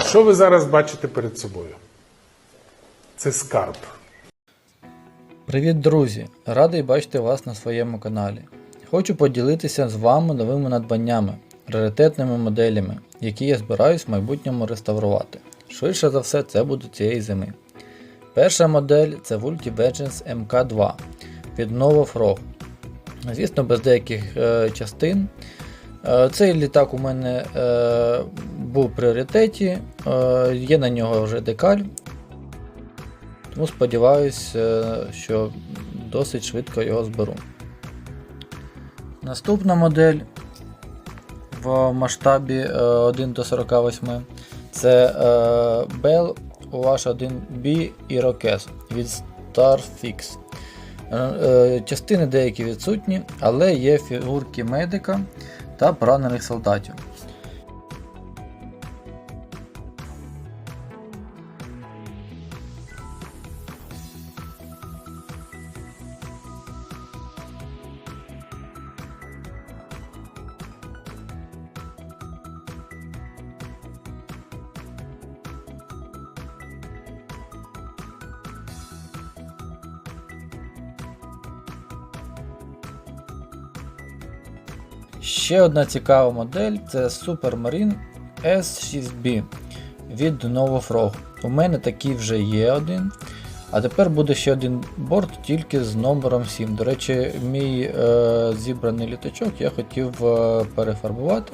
Що ви зараз бачите перед собою? Це скарб. Привіт, друзі! Радий бачити вас на своєму каналі. Хочу поділитися з вами новими надбаннями, раритетними моделями, які я збираюсь в майбутньому реставрувати. Швидше за все, це буде цієї зими. Перша модель це Vulti Vengeance MK2 від Nova Frog. Звісно, без деяких е, частин. Е, цей літак у мене е, був в пріоритеті, е, є на нього вже декаль, тому сподіваюся, що досить швидко його зберу. Наступна модель в масштабі е, 1 до 48 це е, Bell UH1B Irokез від Starfix. Е, е, Частини деякі відсутні, але є фігурки медика та поранених солдатів. Ще одна цікава модель це Supermarine S6B від Novo Frog. У мене такий вже є один. А тепер буде ще один борт тільки з номером 7. До речі, мій е, зібраний літачок я хотів е, перефарбувати,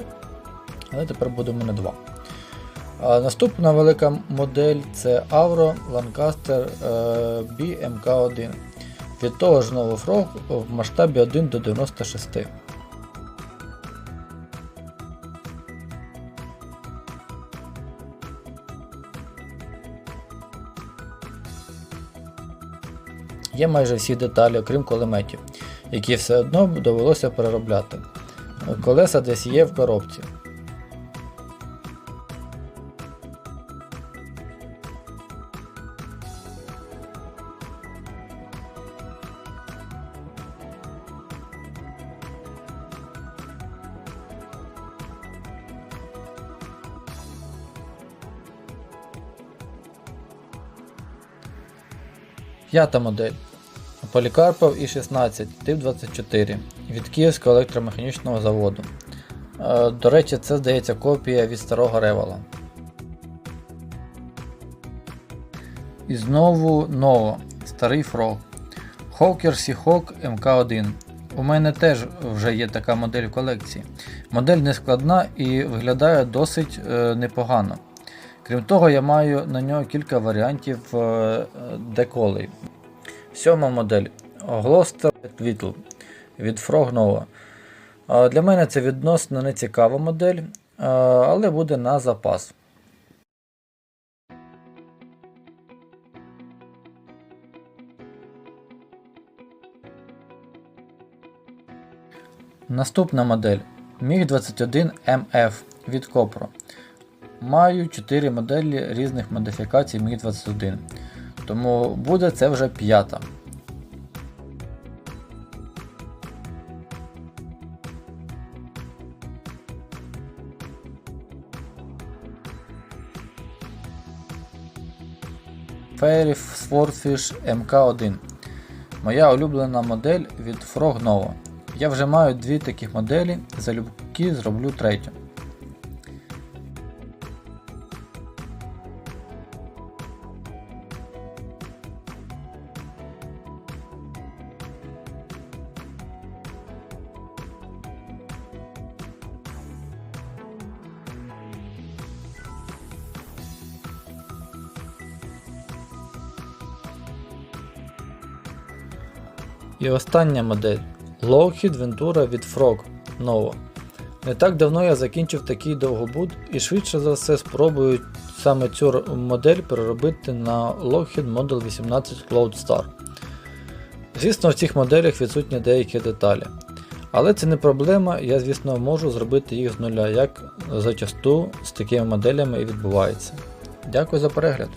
але тепер буде в мене два. А наступна велика модель це Avro Lancaster е, BMK1 від того ж Frog в масштабі 1 до 96. Є майже всі деталі, окрім кулеметів, які все одно довелося переробляти. Колеса десь є в коробці. П'ята модель. Полікарпов І16 тип 24 від Київського електромеханічного заводу. Е, До речі, це здається копія від старого револа. І знову ново, старий фрог. Hawker Seahawk MK1. У мене теж вже є така модель в колекції. Модель не складна і виглядає досить е, непогано. Крім того, я маю на нього кілька варіантів е, деколей. Сьома модель Gloster Whittle від Frog Nova. Е, Для мене це відносно нецікава модель, е, але буде на запас. Наступна модель MiG-21MF від Copro. Маю 4 моделі різних модифікацій MiG-21, тому буде це вже п'ята. Fairy Swordfish MK1. Моя улюблена модель від Frog Nova. Я вже маю дві таких моделі, залюбки зроблю третю. І остання модель Lockheed Ventura від Frog Nova. Не так давно я закінчив такий довгобуд і швидше за все спробую саме цю модель переробити на Lockheed Model 18 Cloud Star. Звісно, в цих моделях відсутні деякі деталі. Але це не проблема, я звісно можу зробити їх з нуля, як зачасту з такими моделями і відбувається. Дякую за перегляд.